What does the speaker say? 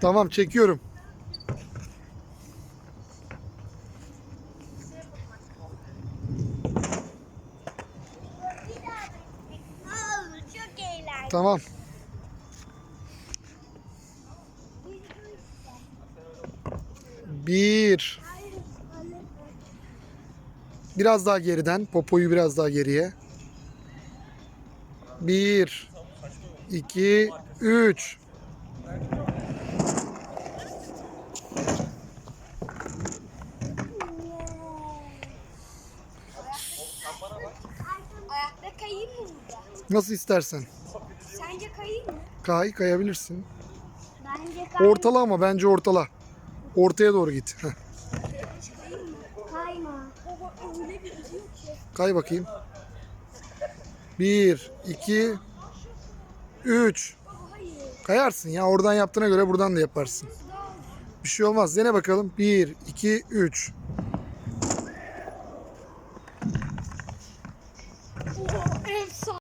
Tamam çekiyorum. Tamam. Bir. Biraz daha geriden. Popoyu biraz daha geriye. Bir. İki, Üç. Ayakta kayayım mı burada? Nasıl istersen. Sence kayayım mı? Kay kayabilirsin. Bence kayayım. Ortala ama bence ortala. Ortaya doğru git. Heh. Kayma. Kay bakayım. Bir, iki, 3. Kayarsın ya oradan yaptığına göre buradan da yaparsın. Bir şey olmaz. Dene bakalım. 1, 2, 3. Efsane.